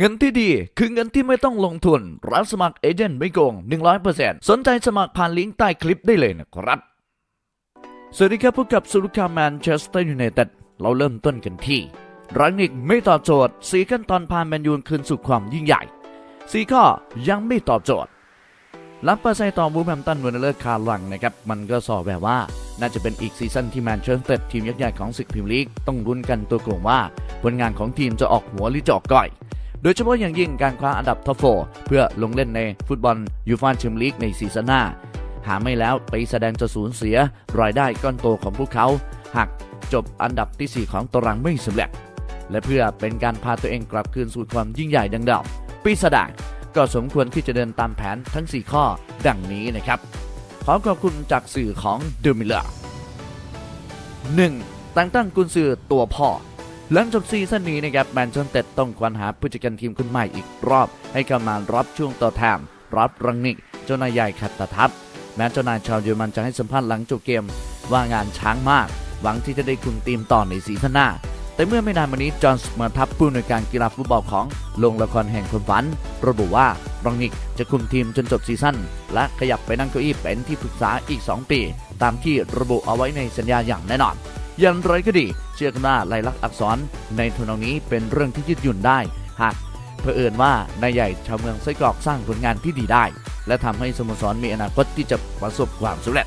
เงินที่ดีคือเงินที่ไม่ต้องลงทุนรับสมัครเอเจนต์ไม่โกง 100%สนใจสมัครผ่านลิงก์ใต้คลิปได้เลยนะครับ สวัสดีครับพบกับสุรุคาแมนเชสเตอร์ยูไนเต็ดเราเริ่มต้นกันที่รังนิกไม่ตอบโจทย์สีขั้นตอนพาแมนยูคืนสู่ความยิ่งใหญ่สีข้อยังไม่ตอบโจทย์รับเปอร์เซ็นต์ต่อวูแฮมตันวันเลิศคาร์ลังนะครับ มันก็สอบแบบว่า น่าจะเป็นอีกซีซั่นที่แมนเชสเตอร์ทีมยักษ์ใหญ่ของศึกพรีเมียร์ลีก ต้องรุนกันตัวกลงว่า ผลงานของทีมจะออกหัวหรือจะออกก้อย โดยเฉพาะอย่างยิ่งการคว้าอันดับท็อปโฟเพื่อลงเล่นในฟุตบอลยูฟ่าแชมเปี้ยนลีกในซีซั่นหน้า หาไม่แล้วไปแสดงจะสูญเสียรายได้ก้อนโตของพวกเขา หากจบอันดับที่ 4 ของตารางไม่สำเร็จและเพื่อเป็นการพาตัวเองกลับคืนสู่ความยิ่งใหญ่ดังเดิมปีศาจก็สมควรที่จะเดินตามแผนทั้ง 4 ข้อดังนี้นะครับ ขอขอบคุณจากสื่อของเดมิลอร์ 1. แต่งตั้งกุนซือตัวพ่อ หลังจบซีซั่นนี้นะครับแมนเชสเตอร์ต้องควรหาผู้จัดการทีมคนใหม่อีกรอบ ให้เข้ามารับช่วงต่อแทนรับรังนิกเจ้านายใหญ่ขัดตะทับแม้เจ้านายชาวเยอรมันจะให้สัมภาษณ์หลังจบเกม ว่างานช้างมาก หวังที่จะได้คุมทีมต่อในซีซั่นหน้า แต่เมื่อไม่นานมานี้จอห์นส์มาทับผู้อำนวยการกีฬาฟุตบอลของโรงละครแห่งความฝัน ระบุว่ารังนิกจะคุมทีมจนจบซีซั่นและขยับไปนั่งเก้าอี้เป็นที่ปรึกษาอีก 2 ปี ตามที่ระบุเอาไว้ในสัญญาอย่างแน่นอน อย่างไรก็ดี เชื่อกันว่าลายลักษณ์อักษรในทุนองนี้เป็นเรื่องที่ยืดหยุ่นได้ หากเผอิญว่านายใหญ่ชาวเมืองไส้กรอกสร้างผลงานที่ดีได้ และทำให้สโมสรมีอนาคตที่จะประสบความสำเร็จ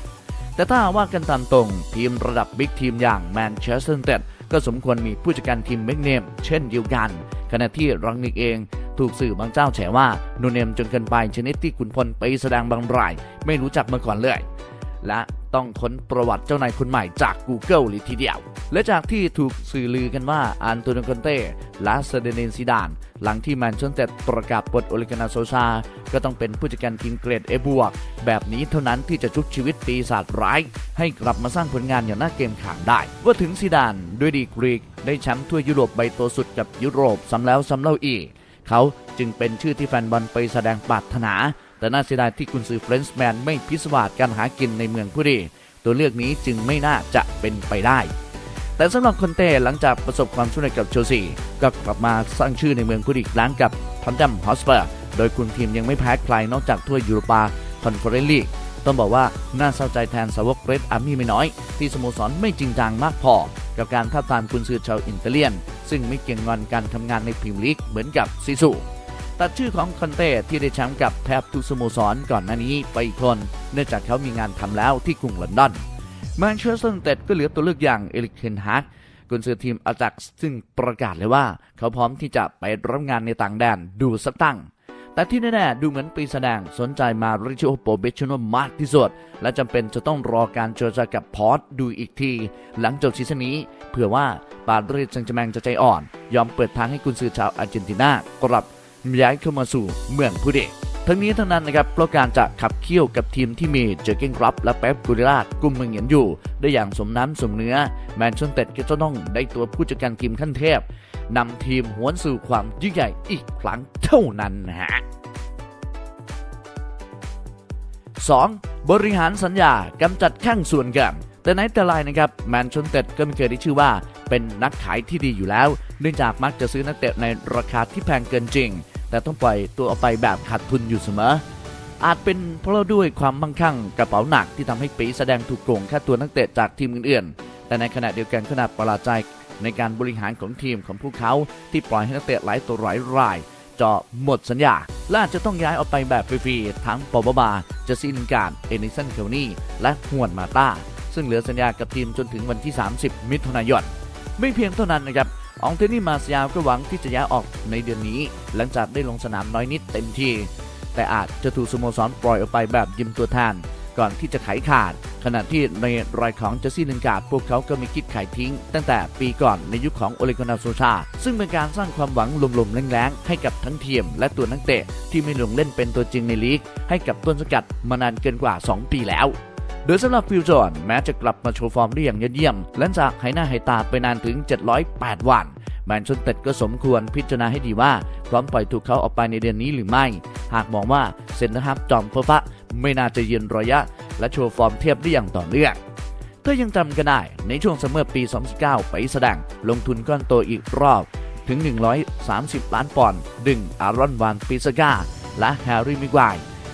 แต่ถ้าว่ากันตามตรงทีมระดับบิ๊กทีมอย่างแมนเชสเตอร์ยูไนเต็ดก็สมควรมีผู้จัดการทีมเมกเนมเช่นเดียวกัน ขณะที่รังนิกเองถูกสื่อบางเจ้าแฉว่านูเนมจนเกินไปชนิดที่ขุนพลไปแสดงบางราย ไม่รู้จักมาก่อนเลย และ ต้องค้นประวัติเจ้านายคนใหม่จาก Google เลยทีเดียว และจากที่ถูกสื่อลือกันว่าอันโตนิโคอนเต้และเซเดเนนซิดาน หลังที่แมนเชสเตอร์ประกาศปลดโอลิกานาโซชา ก็ต้องเป็นผู้จัดการทีมเกรดเอบวกแบบนี้เท่านั้นที่จะชุบชีวิตปีศาจร้าย ให้กลับมาสร้างผลงานอย่างน่าเกรงขามได้ ว่าถึงซิดานด้วยดีกรีก ได้แชมป์ทั่วยุโรปใบโตสุดกับยุโรปซ้ำแล้วซ้ำเล่าอีก เขาจึงเป็นชื่อที่แฟนบอลไปแสดงปรารถนา แต่น่าเสียดายที่กุนซือเฟรนช์แมนไม่พิศวาสการหากินในเมืองผู้ดีตัวเลือกนี้จึงไม่น่าจะเป็นไปได้ แต่สำหรับคอนเต้หลังจากประสบความสำเร็จกับเชลซีก็กลับมาสร้างชื่อในเมืองผู้ดีอีกครั้งกับทันดัมฮอสเปอร์โดยคุณทีมยังไม่แพ้ใครนอกจากถ้วยยูโรปาคอนเฟอเรนซ์ลีกต้องบอกว่าน่าเศร้าใจแทนสาวกเรดอาร์มี่ไม่น้อย ที่สโมสรไม่จริงจังมากพอ กับการท้าทามกุนซือชาวอินเตเลียน ซึ่งไม่เก่งงอนการทำงานในพรีเมียร์ลีกเหมือนกับซิซู ตัดชื่อของคอนเต้ที่ได้แชมป์กับแทบทุกสโมสรก่อนหน้านี้ไปอีกคน เนื่องจากเขามีงานทำแล้วที่กรุงลอนดอนแมนเชสเตอร์ยูไนเต็ดก็เหลือตัวเลือกอย่างเอริกเทนฮากกุนซือทีมอาจักซึ่งประกาศเลยว่า เขาพร้อมที่จะไปรับงานในต่างแดนดูสักตั้ง แต่ที่แน่ๆดูเหมือนปีแสดงสนใจมาริชิโอโปเบชโนมากที่สุด และจำเป็นจะต้องรอการเจรจากับพอร์ตดูอีกที หลังจบซีซั่นนี้ เผื่อว่าปารีสแซงต์แชร์แมงจะใจอ่อน ยอมเปิดทางให้กุนซือชาวอาร์เจนตินากลับ ย้ายเข้ามาสู่เมืองผู้เดชทั้งนี้ทั้งนั้นนะครับเพราะการจะขับเคี่ยวกับทีมที่มีเจอเกนครับและเป๊ปกูริลาดกลุ่มเมืองเหยียนอยู่ ได้อย่างสมน้ำสมเนื้อ แมนชสเตอร์ก็จะต้องได้ตัวผู้จัดการทีมขั้นเทพนำทีมหวนสู่ความยิ่งใหญ่อีกครั้งเท่านั้นนะฮะ 2. บริหารสัญญากำจัดข้างส่วนกันแต่ไหนแต่ไรนะครับแมนชสเตอร์ก็ไม่เคยได้ชื่อว่า เป็นนักขายที่ดีอยู่แล้ว เนื่องจากมักจะซื้อนักเตะในราคาที่แพงเกินจริง แต่ต้องปล่อยตัวออกไปแบบขาดทุนอยู่เสมอ อาจเป็นเพราะด้วยความมั่งคั่งกระเป๋าหนักที่ทำให้ปีแสดงถูกโกงค่าตัวนักเตะจากทีมอื่นๆ แต่ในขณะเดียวกันขนาดประหลาดใจในการบริหารของทีมของพวกเขาที่ปล่อยให้นักเตะหลายตัวหลายรายจะหมดสัญญาและอาจจะต้องย้ายออกไปแบบฟรีๆทั้งปอบาบาเจสซินการ์เอนิสันเคลนี่และฮวนมาตาซึ่งเหลือสัญญากับทีมจนถึงวันที่ 30 มิถุนายน ไม่เพียงเท่านั้นนะครับอองเทนี่มาเซียาก็หวังที่จะย้ายออกในเดือนนี้ หลังจากได้ลงสนามน้อยนิดเต็มที่ แต่อาจจะถูกสโมสรปล่อยออกไปแบบยืมตัวแทนก่อนที่จะขายขาด ขณะที่ในรายของเจสซี่ลินการ์ดพวกเขาก็มีคิดขายทิ้ง ตั้งแต่ปีก่อนในยุคของโอเลกนาโซชา ซึ่งเป็นการสร้างความหวังลมๆแรงๆ ให้กับทั้งทีมและตัวนักเตะที่ไม่ลงเล่นเป็นตัวจริงในลีก ให้กับต้นสกัดมานานเกินกว่า 2 ปีแล้ว โดยสำหรับฟิวจอนแม้จะกลับมาโชว์ฟอร์มได้อย่างยอดเยี่ยมหลังจากหายหน้าหายตาไปนานถึง 708 วันแมนชสเตอร์ก็สมควรพิจารณาให้ดีว่า พร้อมปล่อยถูกเขาออกไปในเดือนนี้หรือไม่ หากมองว่าเซนเตอร์ฮับจอมเฟอร์ฟะไม่น่าจะยืนระยะ และโชว์ฟอร์มเทียบได้อย่างต่อเนื่องถ้ายังจำกันได้ในช่วงซัมเมอร์ปี 2019 ไปแสดงลงทุนก้อนโตอีกรอบถึง 130 ล้านปอนด์ดึงอารอนวานปิซกาและแฮร์รี่มิกไว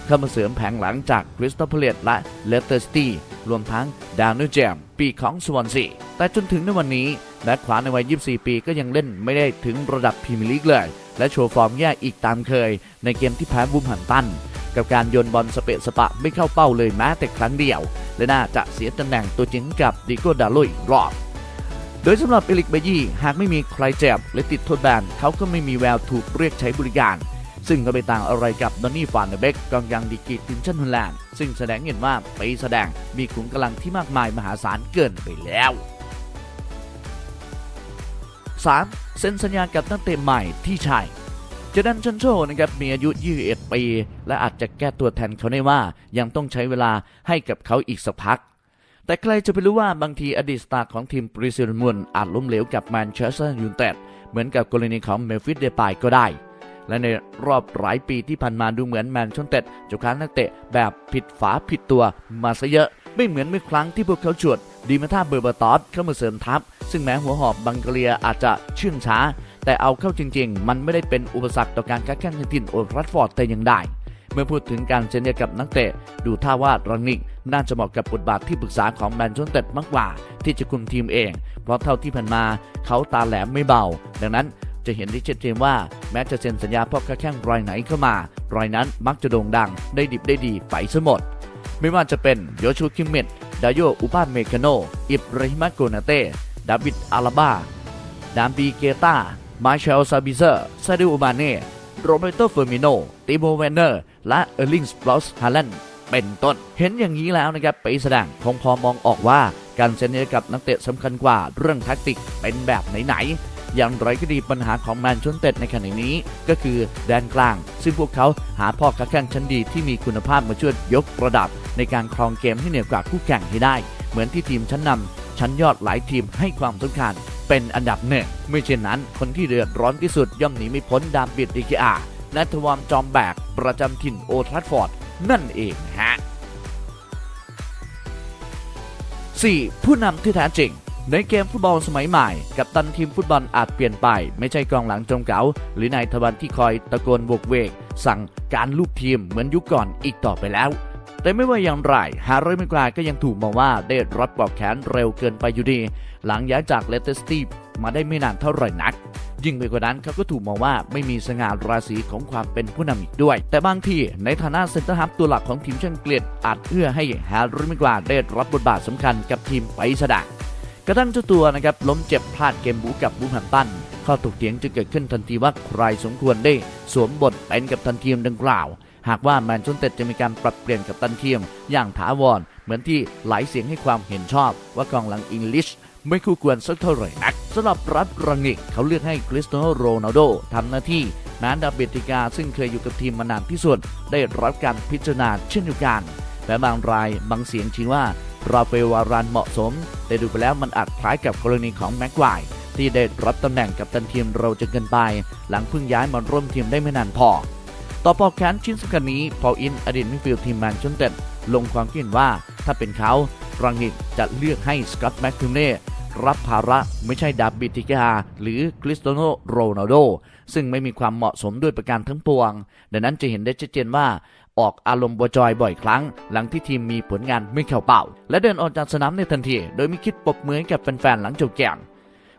เข้ามาเสริมแผงหลังจากคริสตเฟเพลตและเลสเตอร์สตีรวมทั้งดาวนิลเจมปีของสวอนซีแต่จนถึงในวันนี้แบ็คขวาในวัย 24 ปีก็ยังเล่นไม่ได้ถึงระดับพรีเมียร์ลีกเลย และโชว์ฟอร์มแย่อีกตามเคย ในเกมที่แพ้บูมหันตัน กับการโยนบอลสเปะสปะไม่เข้าเป้าเลยแม้แต่ครั้งเดียว และน่าจะเสียตำแหน่งตัวจริงกับดิโก้ดาลอีกรอบโดยสำหรับเอลิกเบยี่หากไม่มีใครเจ็บหรือติดโทษแบนเขาก็ไม่มีแววถูกเรียกใช้บริการ ซึ่งก็ไปต่างอะไรกับดอนนี่ฟานเดเบกกองกลางดีกีทีมชาติฮอลแลนด์ ซึ่งแสดงเห็นว่าไปแสดงมีขุมกำลังที่มากมายมหาศาลเกินไปแล้ว 3. เซ็นสัญญากับนักเตะใหม่ที่ใช่เจดันชันโชนะครับมีอายุ 21 ปี และอาจจะแก้ตัวแทนเขาได้ว่ายังต้องใช้เวลาให้กับเขาอีกสักพัก แต่ใครจะไปรู้ว่าบางทีอดีตสตาร์ของทีมปริซิลมุนอาจล้มเหลวกับแมนเชสเตอร์ยูไนเต็ดเหมือนกับกรณีของเมลฟิสเดปายก็ได้ และในรอบหลายปีที่ผ่านมาดูเหมือนแมนเชสเต็ดจะค้างนักเตะแบบผิดฝาผิดตัวมาซะเยอะ ไม่เหมือนเมื่อครั้งที่พวกเขาจวดดีมาธาเบอร์บาตอสเข้ามาเสริมทัพ ซึ่งแม้หัวหอบบังกเลียอาจจะเชื่องช้า แต่เอาเข้าจริง ๆ มันไม่ได้เป็นอุปสรรคต่อการค้าแข่งในถิ่นโอลด์รัฟฟอร์ดแต่อย่างใดเมื่อพูดถึงการเซ็นเดียกับนักเตะ ดูท่าว่ารังนิกน่าจะเหมาะกับบทบาทที่ปรึกษาของแมนเชสเต็ดมากกว่า ที่จะคุมทีมเอง เพราะเท่าที่ผ่านมาเขาตาแหลมไม่เบา ดังนั้น จะเห็นได้ชัดเจนว่าแม้จะเซ็นสัญญาพราะค้าแข่งรายไหนเข้ามา รายนั้นมักจะโด่งดังได้ดิบได้ดีไปซะหมด ไม่ว่าจะเป็นโยชูคิมเมตดาโยอุปาเมกาโน อิบราฮิมาโกนาเต้ดาวิดอาลาบาดามปีเกตามาเชลซาบิเซอร์ซาดิโอมาเน่โรเบโตเฟอร์มิโนติโมเวนเนอร์ และเออร์ลิงสปลอสฮาแลนด์เป็นต้น เห็นอย่างนี้แล้วนะครับไปแสดงคงพอมองออกว่าการเซ็นเนกับนักเตะสำคัญกว่าเรื่องแท็กติกเป็นแบบไหนๆ อย่างไรก็ดีปัญหาของแมนชสเต็ดในขณะนี้ก็คือแดนกลาง ซึ่งพวกเขาหาพ่อค้าแข่งชั้นดีที่มีคุณภาพมาช่วยยกระดับ ในการครองเกมให้เหนือกว่าคู่แข่งให้ได้ เหมือนที่ทีมชั้นนำชั้นยอดหลายทีมให้ความสำคัญเป็นอันดับหนึ่งไม่เช่นนั้น คนที่เดือดร้อนที่สุดย่อมหนีไม่พ้นดามบิดดิกอานัทวอมจอมแบก ประจำถิ่นโอทรัฟฟอร์ด นั่นเองฮะ 4. ผู้นำที่แท้จริง ในเกมฟุตบอลสมัยใหม่ กับตันทีมฟุตบอลอาจเปลี่ยนไป ไม่ใช่กองหลังจงเก๋า หรือนายทวันที่คอยตะโกนโวกเวก สั่งการลูกทีมเหมือนยุคก่อนอีกต่อไปแล้ว แต่ไม่ว่าอย่างไรฮาร์รี่มิกลาก็ยังถูกมองว่าได้รับปอกแขนเร็วเกินไปอยู่ดี หลังย้ายจากเลสเตอร์สตีมาได้ไม่นานเท่าไหร่นัก ยิ่งไปกว่านั้นเขาก็ถูกมองว่าไม่มีสง่าราศีของความเป็นผู้นำอีกด้วย แต่บางทีในฐานะเซนเตอร์ฮับตัวหลักของทีมชาติอังกฤษอาจเอื้อให้แฮร์รี่มิกลาได้รับบทบาทสำคัญกับทีมไปสดา กระทั่งเจ้าตัวนะครับล้มเจ็บพลาดเกมบูกับบูมแฮมตันข้อถกเถียงจะเกิดขึ้นทันทีว่าใครสมควรได้สวมบทเป็นกับทันทีมดังกล่าว หากว่าแมนเชสเต็ดจะมีการปรับเปลี่ยนกับตันทีมอย่างถาวรเหมือนที่หลายเสียงให้ความเห็นชอบ ว่ากองหลังอังกฤษไม่คู่ควรสักเท่าไหร่นักสำหรับรัฐรังิกเขาเลือกให้คริสเตียโนโรนัลโดทำหน้าที่แม้ดาเบติกาซึ่งเคยอยู่กับทีมมานานที่สุดได้รับการพิจารณาเช่นเดียวกันและบางรายบางเสียงชี้ว่า ราเฟลวารันเหมาะสม แต่ดูไปแล้วมันอาจคล้ายกับกรณีของแม็กควายที่ได้รับตำแหน่งกับตันทีมเราจะเกินไป หลังเพิ่งย้ายมาร่วมทีมได้ไม่นานพอ ต่อปอกแขนชิ้นสำคัญนี้พออินอดีตมิดฟิลด์ทีมแมนเชสเต็ดลงความคิดว่าถ้าเป็นเขารังนิกจะเลือกให้สกอตแม็กคิมเน่ รับภาระไม่ใช่ดาบิติกาหรือคริสเตียโนโรนัลโดซึ่งไม่มีความเหมาะสมด้วยประการทั้งปวง ดังนั้นจะเห็นได้ชัดเจนว่าออกอารมณ์บวจอยบ่อยครั้ง หลังที่ทีมมีผลงานไม่เข้าเป้า และเดินออกจากสนามในทันที โดยไม่คิดปรบมือให้กับแฟนๆหลังจบเกม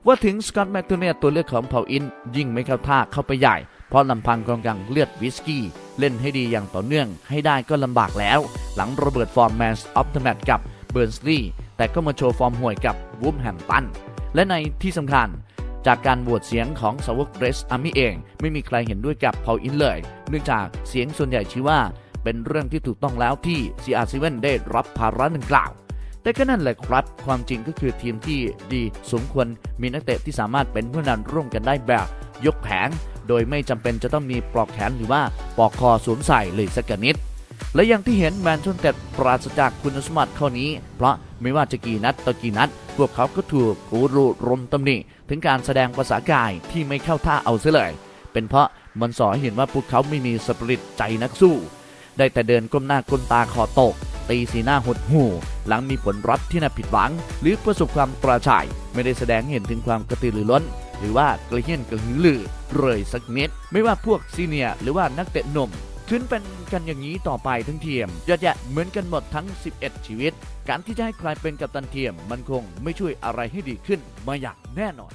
ว่าถึงสกอตแมคตูเนียตัวเลือกของเผาอิน ยิ่งไม่เข้าท่าเข้าไปใหญ่ เพราะลำพังกองกลางเลือดวิสกี้ เล่นให้ดีอย่างต่อเนื่องให้ได้ก็ลำบากแล้ว หลังระเบิดฟอร์มแมนส์ออฟเดอะแมตกับเบิร์นสลีย์แต่ก็มาโชว์ฟอร์มห่วยกับ วูฟแฮมตัน และในที่สำคัญจากการโหวตเสียงของสาวกเรสอาร์มี่เอง ไม่มีใครเห็นด้วยกับพอลอินเลย เนื่องจากเสียงส่วนใหญ่ชี้ว่าเป็นเรื่องที่ถูกต้องแล้วที่ CR7 ได้รับภาระดังกล่าว แต่ก็นั่นแหละครับ ความจริงก็คือทีมที่ดีสมควรมีนักเตะที่สามารถเป็นผู้นำร่วมกันได้แบบยกแผง โดยไม่จำเป็นจะต้องมีปลอกแขนหรือว่าปลอกคอสวมใส่เลยสักนิด และอย่างที่เห็นแมนเชสเต็ดปราศจากคุณสมบัติข้อนี้ เพราะไม่ว่าจะกี่นัดต่อกี่นัด พวกเขาก็ถูกกูรูรมตำหนิถึงการแสดงภาษากายที่ไม่เข้าท่าเอาเสียเลย เป็นเพราะมันสอนเห็นว่าพวกเขาไม่มีสปิริตใจนักสู้ ได้แต่เดินก้มหน้าก้มตาคอตก ตีสีหน้าหดหู่ หลังมีผลรับที่น่าผิดหวัง หรือประสบความปราชัยไม่ได้แสดงเห็นถึงความกระตือรือร้น หรือว่ากระเฮียนกระหือรือเลยสักนิด ไม่ว่าพวกซีเนียหรือว่านักเตะหนุ่ม ขึ้นเป็นกันอย่างนี้ต่อไปทั้งทีมเยอะแยะเหมือนกันหมดทั้ง 11 ชีวิต การที่จะให้ใครเป็นกัปตันทีมมันคงไม่ช่วยอะไรให้ดีขึ้นมาอย่างแน่นอน